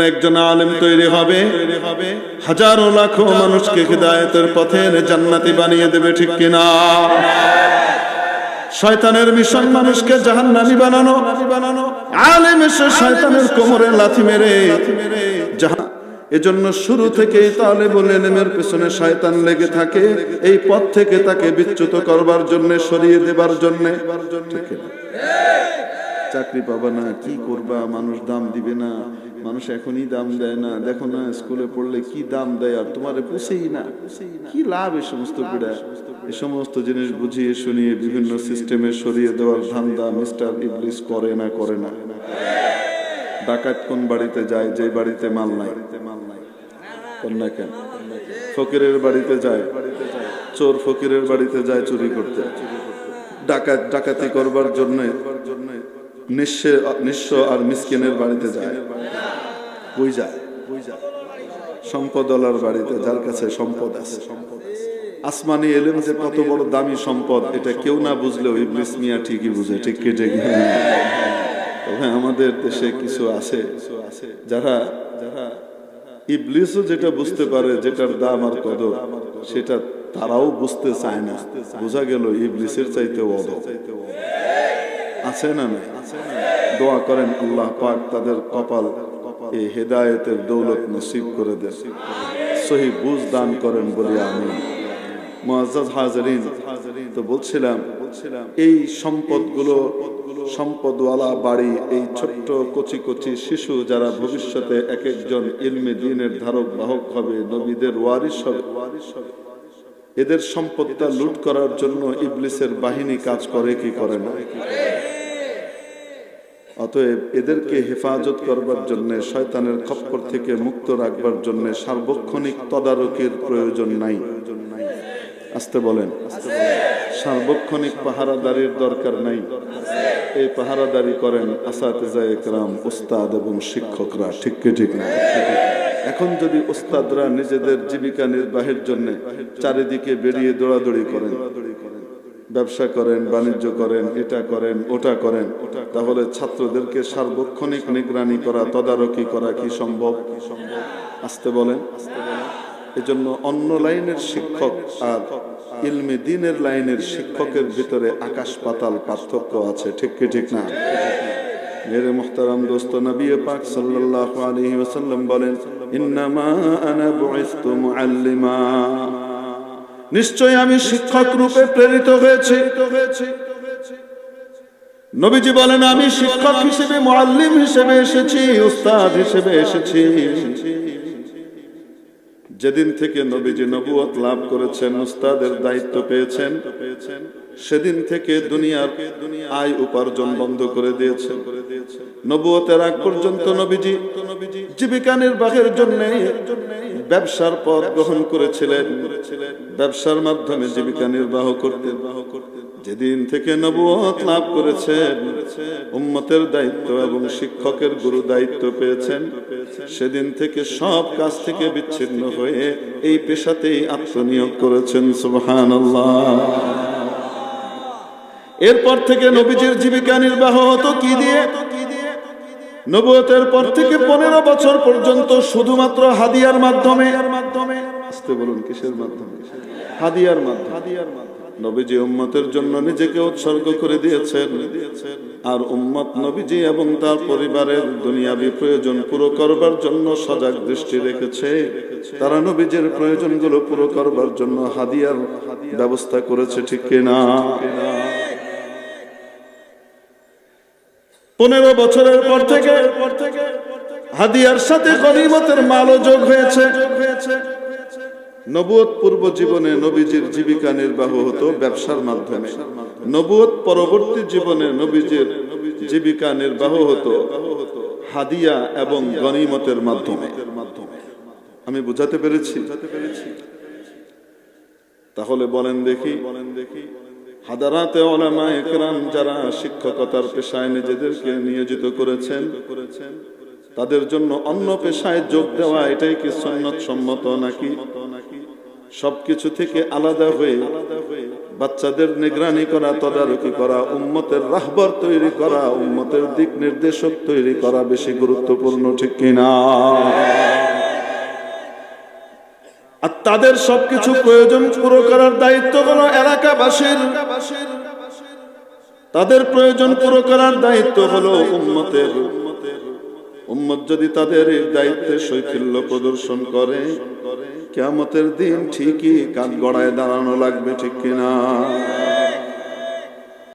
একজন আলেম তৈরি হবে, হাজারো লাখো মানুষকে হৃদায়তের পথের জান্নাতি বানিয়ে দেবে, ঠিক কিনা? শয়তানের মিশন মানুষকে জাহান্নামী বানানো বানানো আলেম এসে শয়তানের কোমরে লাথি মেরে জাহান এজন্য শুরু থেকেই তাহলে বলে নেমের পেছনে শয়তান লেগে থাকে, এই পথ থেকে তাকে বিচ্যুত করবার জন্য, সরিয়ে দেবার জন্য চাকরি পাবা না, কি করবা? মানুষ দাম দিবে না। মানুষ এখনই দাম দেয় না। দেখো না, স্কুলে পড়লে কি দাম দেয় আর তোমার পুষেই না। কি লাভ এই সমস্ত পীড়া? এই সমস্ত জিনিস বুঝিয়ে শুনিয়ে বিভিন্ন সিস্টেমে সরিয়ে দেওয়ার ধান্দা মিস্টার ইবলিস করে না করে না। ডাকাত কোন বাড়িতে যায়, যে বাড়িতে মাল নাই। না কেন? ফকিরের বাড়িতে যায়। চোর ফকিরের বাড়িতে যায় চুরি করতে। ডাকাত ডাকাতি করবার জন্য নিঃস্ব আর মিসকিনের বাড়িতে যায়। কই যায়? সম্পদলার বাড়িতে, যার কাছে সম্পদ আছে। আসমানি এলেম যে কত বড় দামি সম্পদ, এটা কেউ না বুঝলেও ইবলিস মিয়া ঠিকই বুঝে, ঠিক কি, ঠিক তবে আমাদের দেশে কিছু আছে যারা যারা ইবলিসও যেটা বুঝতে পারে যেটার দাম আর কদর, সেটা তারাও বুঝতে চায় না। বোঝা গেল ইবলিসের চাইতে অদ আছে না নাই? দোয়া করেন, আল্লাহ পাক তাদের কপাল এই হেদায়েতের দৌলত নসিব করে দেন। সহি বুঝ দান করেন বলে আমি। হাজারিন, তো বলছিলাম, এই সম্পদগুলো, সম্পদওয়ালা বাড়ি, এই ছোট্ট কচি কচি শিশু যারা ভবিষ্যতে এক একজন ইলমে দিনের ধারক, বাহক হবে, নবীদের ওয়ারিস হবে। এদের সম্পদটা লুট করার জন্য ইবলিসের বাহিনী কাজ করে কি করে না? অতএব এদেরকে হেফাজত করবার জন্য, শয়তানের খপ্পর থেকে মুক্ত রাখবার জন্য সার্বক্ষণিক তদারকির প্রয়োজন নাই। আসতে বলেন। সার্বক্ষণিক পাহারাদারির দরকার নাই। এই পাহারাদারি করেন একরাম উস্তাদ এবং শিক্ষকরা। ঠিক ঠিক না? এখন যদি উস্তাদরা নিজেদের জীবিকা নির্বাহের জন্য চারিদিকে বেরিয়ে দৌড়াদৌড়ি করেন ব্যবসা করেন, বাণিজ্য করেন, এটা করেন, ওটা করেন, তাহলে ছাত্রদেরকে সার্বক্ষণিক নিগরানি করা, তদারকি করা কি সম্ভব? আসতে বলেন। এজন্য অন্য লাইনের শিক্ষক আর ইলমি দিনের লাইনের শিক্ষকের ভিতরে আকাশ পাতাল পার্থক্য আছে, ঠিক কি ঠিক না? মেরে মুহতারাম দোস্ত নবী পাক সাল্লাল্লাহু আলাইহি ওয়াসাল্লাম বলেন, ইন্নামা আনা বুইসতু মুআল্লিমা। নিশ্চয় আমি শিক্ষক রূপে প্রেরিত হয়েছি। নবীজি বলেন, আমি শিক্ষক হিসেবে মাল্লিম হিসেবে এসেছি, উস্তাদ হিসেবে এসেছি। যেদিন থেকে নবীজি নবুয়ত লাভ করেছেন, উস্তাদের দায়িত্ব পেয়েছেন, সেদিন থেকে দুনিয়ার আয় উপার্জন বন্ধ করে দিয়েছেন। নবুয়তের আগ পর্যন্ত নবীজি জীবিকা নির্বাহের জন্য ব্যবসার পথ গ্রহণ করেছিলেন। ব্যবসার মাধ্যমে জীবিকা নির্বাহ করতেন। যেদিন থেকে নবুয়ত লাভ করেছেন, উম্মতের দায়িত্ব এবং শিক্ষকের গুরু দায়িত্ব পেয়েছেন, সেদিন থেকে সব কাজ থেকে বিচ্ছিন্ন হয়ে এই পেশাতেই আত্মনিয়োগ করেছেন, সুবহানাল্লাহ। এরপর থেকে নবীজির জীবিকা নির্বাহ হতো কি দিয়ে? নবতের পর থেকে পনেরো বছর পর্যন্ত শুধুমাত্র হাদিয়ার মাধ্যমে। মাধ্যমে আসতে বলুন, কিসের মাধ্যমে হাদিয়ার মাধ্যমে? হাদিয়ার মাধ্যমে। নবীজি উম্মতের জন্য নিজেকে উৎসর্গ করে দিয়েছেন। আর উম্মত নবীজি এবং তার পরিবারের দুনিয়াবি প্রয়োজন পুরো করবার জন্য সজাগ দৃষ্টি রেখেছে। তারা নবীজের প্রয়োজনগুলো পুরো করবার জন্য হাদিয়ার ব্যবস্থা করেছে, ঠিক কিনা? পনেরো বছরের পর থেকে হাদিয়ার সাথে গনিমতের মালও যোগ হয়েছে। নবুয়ত পূর্ব জীবনে নবীজির জীবিকা নির্বাহ হতো ব্যবসার মাধ্যমে। নবুয়ত পরবর্তী জীবনে নবীজির জীবিকা নির্বাহ হতো হাদিয়া এবং গনিমতের মাধ্যমে। আমি বুঝাতে পেরেছি? তাহলে বলেন দেখি। বলেন দেখি হাদারাতে ওলামা একরাম যারা শিক্ষকতার পেশায় নিজেদেরকে নিয়োজিত করেছেন, তাদের জন্য অন্য পেশায় যোগ দেওয়া এটাই কি সন্ন্যত সম্মত নাকি? সবকিছু থেকে আলাদা হয়ে বাচ্চাদের নিগরানি করা, তদারকি করা, উম্মতের রাহবর তৈরি করা, উম্মতের দিক নির্দেশক তৈরি করা বেশি গুরুত্বপূর্ণ, ঠিক কিনা আর তাদের সবকিছু প্রয়োজন পুরো করার দায়িত্ব হলো এলাকাবাসীর। তাদের প্রয়োজন পুরো করার দায়িত্ব হলো উম্মতের উম্মত যদি তাদের দায়িত্বে শৈথিল্য প্রদর্শন করে কেমতের দিন ঠিকই কাঠ গড়ায় দাঁড়ানো লাগবে, ঠিক কিনা?